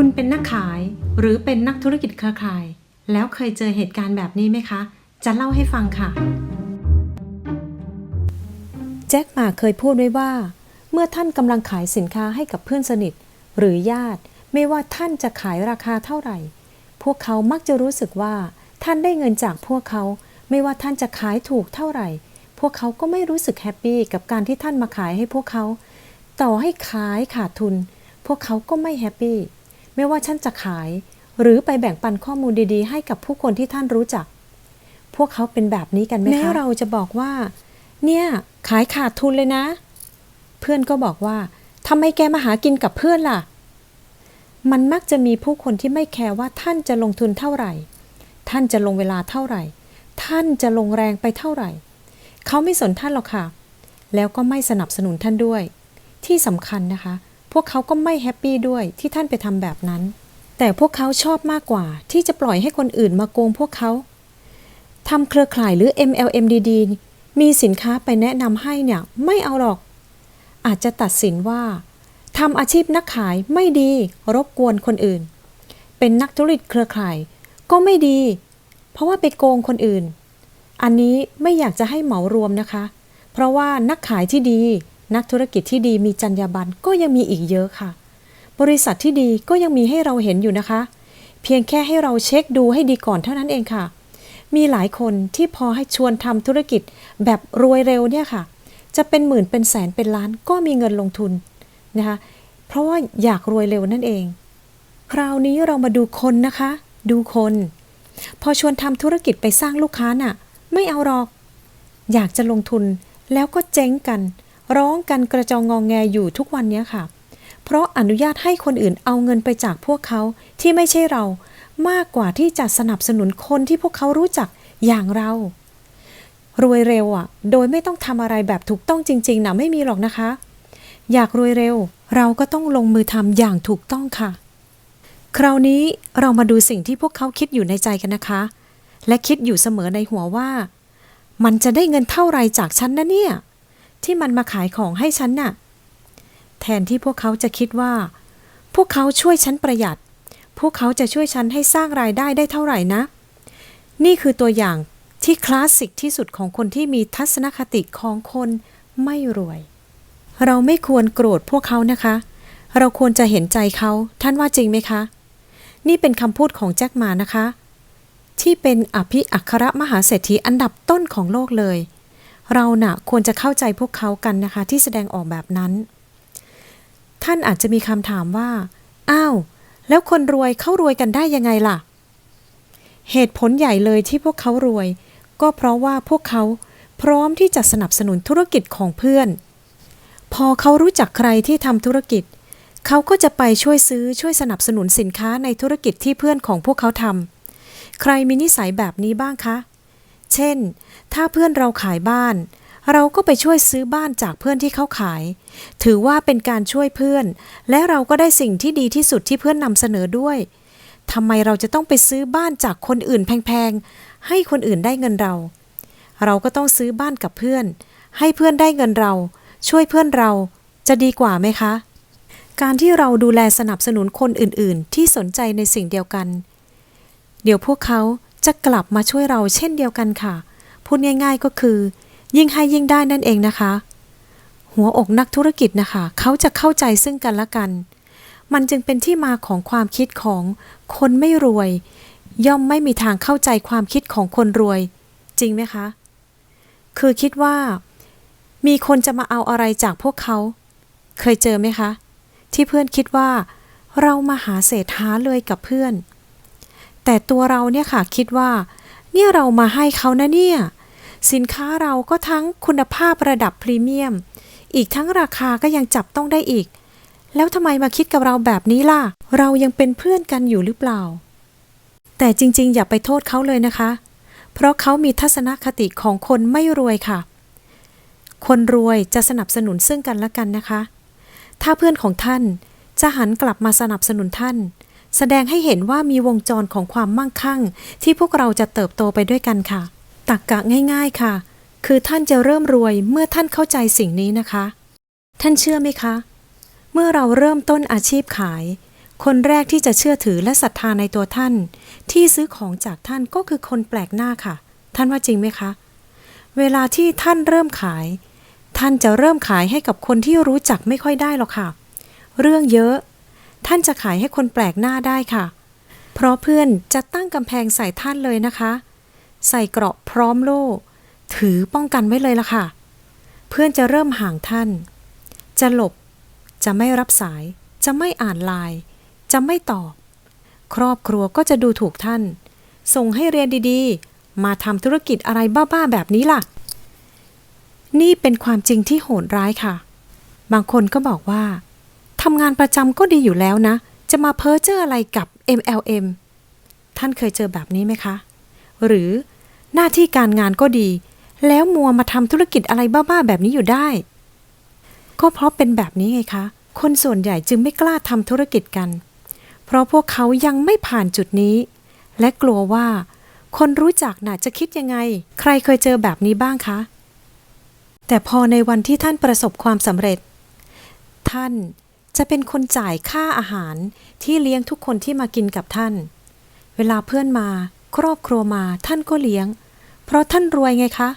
คุณเป็นนักขายหรือเป็นนักธุรกิจเครือข่าย แล้วเคยเจอเหตุการณ์แบบนี้ไหมคะ จะเล่าให้ฟังค่ะ แจ็คหมาเคยพูดไว้ว่า เมื่อท่านกำลังขายสินค้าให้กับเพื่อนสนิท หรือญาติ ไม่ว่าท่านจะขายราคาเท่าไหร่ พวกเขามักจะรู้สึกว่า ท่านได้เงินจากพวกเขา ไม่ว่าท่านจะขายถูกเท่าไหร่ พวกเขาก็ไม่รู้สึกแฮปปี้กับการที่ท่านมาขายให้พวกเขา ต่อให้ขายขาดทุน พวกเขาก็ไม่แฮปปี้ ไม่ว่าท่านจะขาย หรือไปแบ่งปันข้อมูลดีๆ ให้กับผู้คนที่ท่านรู้จัก พวกเขาเป็นแบบนี้กันไหมคะแม้เราจะบอกว่า เนี่ย ขายขาดทุนเลยนะ เพื่อนก็บอกว่าทำไมแกมาหากินกับเพื่อนล่ะ มันมักจะมีผู้คนที่ไม่แคร์ว่าท่านจะลงทุนเท่าไหร่ ท่านจะลงเวลาเท่าไหร่ ท่านจะลงแรงไปเท่าไหร่ เขาไม่สนท่านหรอกค่ะ แล้วก็ไม่สนับสนุนท่านด้วย ที่สำคัญนะคะพ วกเขาก็ไม่แฮปปี้ด้วยที่ท่านไปทำแบบนั้น แต่พวกเขาชอบมากกว่าที่จะปล่อยให้คนอื่นมาโกงพวกเขาทำเครือข่ายหรือ MLM ดีๆ มีสินค้าไปแนะนำให้เนี่ยไม่เอาหรอก อาจจะตัดสินว่าทำอาชีพนักขายไม่ดีรบกวนคนอื่น เป็นนักธุรกิจเครือข่ายก็ไม่ดี เพราะว่าไปโกงคนอื่น อันนี้ไม่อยากจะให้เหมารวมนะคะ เพราะว่านักขายที่ดี นักธุรกิจที่ดีมีจรรยาบรรณก็ยังมีอีกเยอะค่ะ บริษัทที่ดีก็ยังมีให้เราเห็นอยู่นะคะ เพียงแค่ให้เราเช็คดูให้ดีก่อนเท่านั้นเองค่ะ มีหลายคนที่พอให้ชวนทำธุรกิจแบบรวยเร็วเนี่ยค่ะ จะเป็นหมื่นเป็นแสนเป็นล้านก็มีเงินลงทุนนะคะเพราะว่าอยากรวยเร็วนั่นเอง คราวนี้เรามาดูคนนะคะ ดูคน พอชวนทำธุรกิจไปสร้างลูกค้าน่ะ ไม่เอาหรอก อยากจะลงทุนแล้วก็เจ๊งกัน ร้องกันกระจองงองแงอยู่ทุกวันนี้ค่ะ เพราะอนุญาตให้คนอื่นเอาเงินไปจากพวกเขาที่ไม่ใช่เรามากกว่าที่จะสนับสนุนคนที่พวกเขารู้จักอย่างเรา รวยเร็วอะ โดยไม่ต้องทำอะไรแบบถูกต้องจริง ๆนะไม่มีหรอกนะคะ อยากรวยเร็ว เราก็ต้องลงมือทำอย่างถูกต้องค่ะ คราวนี้เรามาดูสิ่งที่พวกเขาคิดอยู่ในใจกันนะคะ และคิดอยู่เสมอในหัวว่า มันจะได้เงินเท่าไรจากฉันนะเนี่ย ที่มันมาขายของให้ฉันน่ะ แทนที่พวกเขาจะคิดว่า พวกเขาช่วยฉันประหยัด พวกเขาจะช่วยฉันให้สร้างรายได้ได้เท่าไหร่นะ นี่คือตัวอย่างที่คลาสสิกที่สุดของคนที่มีทัศนคติของคนไม่รวย เราไม่ควรโกรธพวกเขานะคะ เราควรจะเห็นใจเขา ท่านว่าจริงไหมคะ นี่เป็นคำพูดของแจ็คมานะคะ ที่เป็นอภิอัครมหาเศรษฐีอันดับต้นของโลกเลย เราน่ะควรจะเข้าใจพวกเขากันนะคะ ที่แสดงออกแบบนั้น ท่านอาจจะมีคำถามว่า อ้าว แล้วคนรวยเขารวยกันได้ยังไงล่ะ เหตุผลใหญ่เลยที่พวกเขารวย ก็เพราะว่าพวกเขาพร้อมที่จะสนับสนุนธุรกิจของเพื่อน พอเขารู้จักใครที่ทำธุรกิจ เขาก็จะไปช่วยซื้อช่วยสนับสนุนสินค้าในธุรกิจที่เพื่อนของพวกเขาทำใครมีนิสัยแบบนี้บ้างคะ เช่น ถ้าเพื่อนเราขายบ้าน เราก็ไปช่วยซื้อบ้านจากเพื่อนที่เขาขาย ถือว่าเป็นการช่วยเพื่อน และเราก็ได้สิ่งที่ดีที่สุดที่เพื่อนนำเสนอด้วยทำไมเราจะต้องไปซื้อบ้านจากคนอื่นแพงๆ ให้คนอื่นได้เงินเรา เราก็ต้องซื้อบ้านกับเพื่อน ให้เพื่อนได้เงินเรา ช่วยเพื่อนเราจะดีกว่าไหมคะ การที่เราดูแลสนับสนุนคนอื่นๆ ที่สนใจในสิ่งเดียวกัน เดี๋ยวพวกเขา จะกลับมาช่วยเราเช่นเดียวกันค่ะ พูดง่ายๆก็คือ ยิ่งให้ยิ่งได้นั่นเองนะคะ หัวอกนักธุรกิจนะคะ เขาจะเข้าใจซึ่งกันและกัน มันจึงเป็นที่มาของความคิดของคนไม่รวย ย่อมไม่มีทางเข้าใจความคิดของคนรวย จริงไหมคะ คือคิดว่า มีคนจะมาเอาอะไรจากพวกเขา เคยเจอไหมคะ ที่เพื่อนคิดว่า เรามาหาเศษหาเลยกับเพื่อน แต่ตัวเราเนี่ยค่ะคิดว่า เนี่ยเรามาให้เขานะเนี่ย สินค้าเราก็ทั้งคุณภาพระดับพรีเมียม อีกทั้งราคาก็ยังจับต้องได้อีก แล้วทำไมมาคิดกับเราแบบนี้ล่ะ เรายังเป็นเพื่อนกันอยู่หรือเปล่า แต่จริง ๆ อย่าไปโทษเขาเลยนะคะ เพราะเขามีทัศนคติของคนไม่รวยค่ะ คนรวยจะสนับสนุนซึ่งกันและกันนะคะ ถ้าเพื่อนของท่านจะหันกลับมาสนับสนุนท่าน แสดงให้เห็นว่ามีวงจรของความมั่งคั่ง ที่พวกเราจะเติบโตไปด้วยกันค่ะ ตักกะง่ายๆค่ะ คือท่านจะเริ่มรวยเมื่อท่านเข้าใจสิ่งนี้นะคะ ท่านเชื่อไหมคะ เมื่อเราเริ่มต้นอาชีพขาย คนแรกที่จะเชื่อถือและศรัทธาในตัวท่าน ที่ซื้อของจากท่านก็คือคนแปลกหน้าค่ะ ท่านว่าจริงไหมคะ เวลาที่ท่านเริ่มขาย ท่านจะเริ่มขายให้กับคนที่รู้จักไม่ค่อยได้หรอกค่ะ เรื่องเยอะ ท่านจะขายให้คนแปลกหน้าได้ค่ะ เพราะเพื่อนจะตั้งกำแพงใส่ท่านเลยนะคะ ใส่เกราะพร้อมโล่ ถือป้องกันไว้เลยล่ะค่ะ เพื่อนจะเริ่มห่างท่าน จะหลบ จะไม่รับสาย จะไม่อ่านไลน์จะไม่ตอบ ครอบครัวก็จะดูถูกท่าน ส่งให้เรียนดีๆ มาทำธุรกิจอะไรบ้าๆแบบนี้ล่ะ นี่เป็นความจริงที่โหดร้ายค่ะ บางคนก็บอกว่าำงานประจำก็ดีอยู่แล้วนะ จะมาเพ้อเจ้ออะไรกับ MLM ท่านเคยเจอแบบนี้ไหมคะ หรือหน้าที่การงานก็ดี แล้วมัวมาทำธุรกิจอะไรบ้าๆแบบนี้อยู่ได้ ก็เพราะเป็นแบบนี้ไงคะ คนส่วนใหญ่จึงไม่กล้าทำธุรกิจกัน เพราะพวกเขายังไม่ผ่านจุดนี้ และกลัวว่า คนรู้จักน่ะจะคิดยังไง ใครเคยเจอแบบนี้บ้างคะ แต่พอในวันที่ท่านประสบความสำเร็จ ท่าน จะเป็นคนจ่ายค่าอาหารที่เลี้ยงทุกคนที่มากินกับท่าน เวลาเพื่อนมา ครอบครัวมาท่านก็เลี้ยง เพราะท่านรวยไงคะ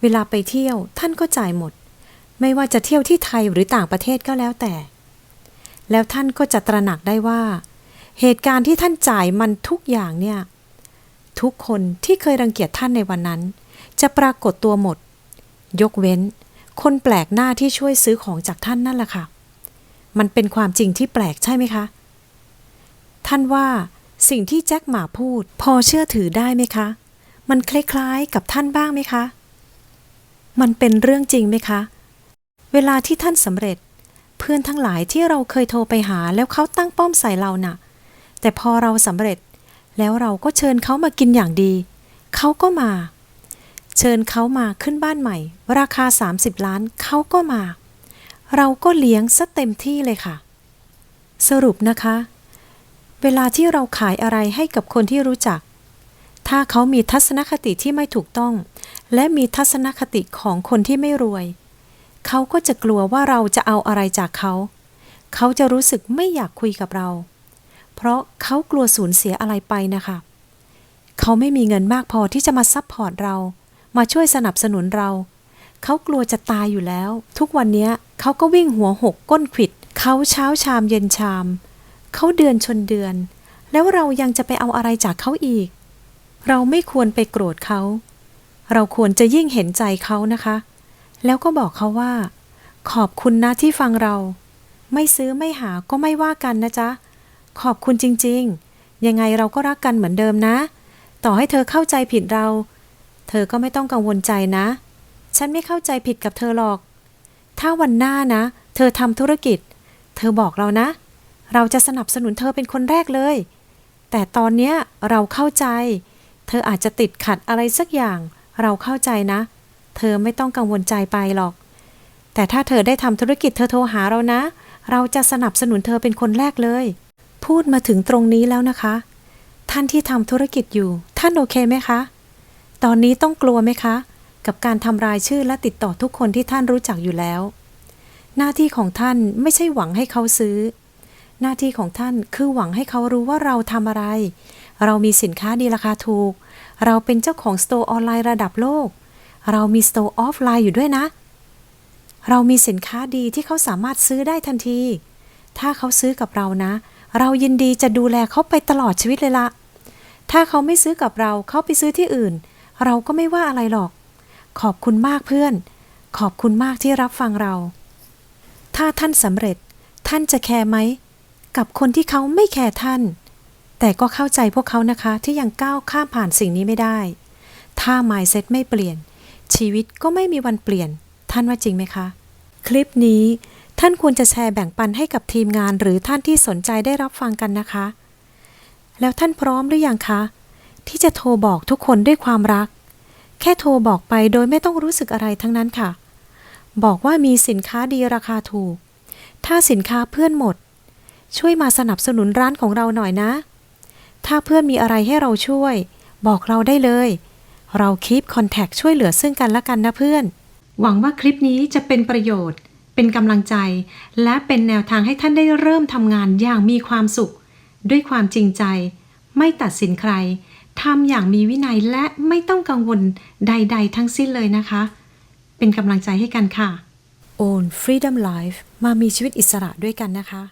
เวลาไปเที่ยวท่านก็จ่ายหมด ไม่ว่าจะเที่ยวที่ไทยหรือต่างประเทศก็แล้วแต่ แล้วท่านก็จะตระหนักได้ว่า เหตุการณ์ที่ท่านจ่ายมันทุกอย่างเนี่ย ทุกคนที่เคยรังเกียจท่านในวันนั้น จะปรากฏตัวหมด ยกเว้น คนแปลกหน้าที่ช่วยซื้อของจากท่านนั่นแหละค่ะ มันเป็นความจริงที่แปลกใช่ไหมคะ ท่านว่าสิ่งที่แจ็คหมาพูด พอเชื่อถือได้ไหมคะ มันคล้ายๆกับท่านบ้างไหมคะ มันเป็นเรื่องจริงไหมคะ เวลาที่ท่านสำเร็จ เพื่อนทั้งหลายที่เราเคยโทรไปหาแล้วเขาตั้งป้อมใส่เราน่ะ แต่พอเราสำเร็จ แล้วเราก็เชิญเขามากินอย่างดี เขาก็มา เชิญเขามาขึ้นบ้านใหม่ ราคา 30 ล้านเขาก็มา เราก็เลี้ยงซะเต็มที่เลยค่ะ สรุปนะคะ เวลาที่เราขายอะไรให้กับคนที่รู้จัก ถ้าเขามีทัศนคติที่ไม่ถูกต้อง และมีทัศนคติของคนที่ไม่รวย เขาก็จะกลัวว่าเราจะเอาอะไรจากเขา เขาจะรู้สึกไม่อยากคุยกับเรา เพราะเขากลัวสูญเสียอะไรไปนะคะ เขาไม่มีเงินมากพอที่จะมาซัพพอร์ตเรา มาช่วยสนับสนุนเรา เขากลัวจะตายอยู่แล้ว ทุกวันนี้เขาก็วิ่งหัวหกก้นขิด เขาเช้าชามเย็นชาม เขาเดือนชนเดือน แล้วเรายังจะไปเอาอะไรจากเขาอีก เราไม่ควรไปโกรธเขา เราควรจะยิ่งเห็นใจเขานะคะ แล้วก็บอกเขาว่า ขอบคุณนะที่ฟังเรา ไม่ซื้อไม่หาก็ไม่ว่ากันนะจ๊ะ ขอบคุณจริง ๆ ยังไงเราก็รักกันเหมือนเดิมนะ ต่อให้เธอเข้าใจผิดเรา เธอก็ไม่ต้องกังวลใจนะ ฉันไม่เข้าใจผิดกับเธอหรอก ถ้าวันหน้านะ เธอทำธุรกิจ เธอบอกเรานะ เราจะสนับสนุนเธอเป็นคนแรกเลย แต่ตอนเนี้ยเราเข้าใจ เธออาจจะติดขัดอะไรสักอย่าง เราเข้าใจนะ เธอไม่ต้องกังวลใจไปหรอก แต่ถ้าเธอได้ทำธุรกิจเธอโทรหาเรานะ เราจะสนับสนุนเธอเป็นคนแรกเลย พูดมาถึงตรงนี้แล้วนะคะ ท่านที่ทำธุรกิจอยู่ ท่านโอเคไหมคะ ตอนนี้ต้องกลัวไหมคะ กับการทำรายชื่อและติดต่อทุกคนที่ท่านรู้จักอยู่แล้ว หน้าที่ของท่านไม่ใช่หวังให้เขาซื้อ หน้าที่ของท่านคือหวังให้เขารู้ว่าเราทำอะไร เรามีสินค้าดีราคาถูก เราเป็นเจ้าของสโตร์ออนไลน์ระดับโลก เรามีสโตร์ออฟไลน์อยู่ด้วยนะ เรามีสินค้าดีที่เขาสามารถซื้อได้ทันที ถ้าเขาซื้อกับเรานะ เรายินดีจะดูแลเขาไปตลอดชีวิตเลยละถ้าเขาไม่ซื้อกับเราเขาไปซื้อที่อื่น เราก็ไม่ว่าอะไรหรอก ขอบคุณมากเพื่อน ขอบคุณมากที่รับฟังเรา ถ้าท่านสำเร็จ ท่านจะแคร์ไหม กับคนที่เขาไม่แคร์ท่าน แต่ก็เข้าใจพวกเขานะคะที่ยังก้าวข้ามผ่านสิ่งนี้ไม่ได้ ถ้า mindset ไม่เปลี่ยน ชีวิตก็ไม่มีวันเปลี่ยน ท่านว่าจริงไหมคะ คลิปนี้ท่านควรจะแชร์แบ่งปันให้กับทีมงานหรือท่านที่สนใจได้รับฟังกันนะคะ แล้วท่านพร้อมหรือยังคะ ที่จะโทรบอกทุกคนด้วยความรัก แค่โทรบอกไปโดยไม่ต้องรู้สึกอะไรทั้งนั้นค่ะ บอกว่ามีสินค้าดีราคาถูก ถ้าสินค้าเพื่อนหมด ช่วยมาสนับสนุนร้านของเราหน่อยนะ ถ้าเพื่อนมีอะไรให้เราช่วย บอกเราได้เลย เราคีปคอนแทคช่วยเหลือซึ่งกันและกันนะเพื่อน หวังว่าคลิปนี้จะเป็นประโยชน์ เป็นกำลังใจ และเป็นแนวทางให้ท่านได้เริ่มทำงานอย่างมีความสุข ด้วยความจริงใจ ไม่ตัดสินใคร ทำอย่างมีวินัยและไม่ต้องกังวลใด ๆ ทั้งสิ้นเลยนะคะ เป็นกำลังใจให้กันค่ะ Own Freedom Life มามีชีวิตอิสระด้วยกันนะคะ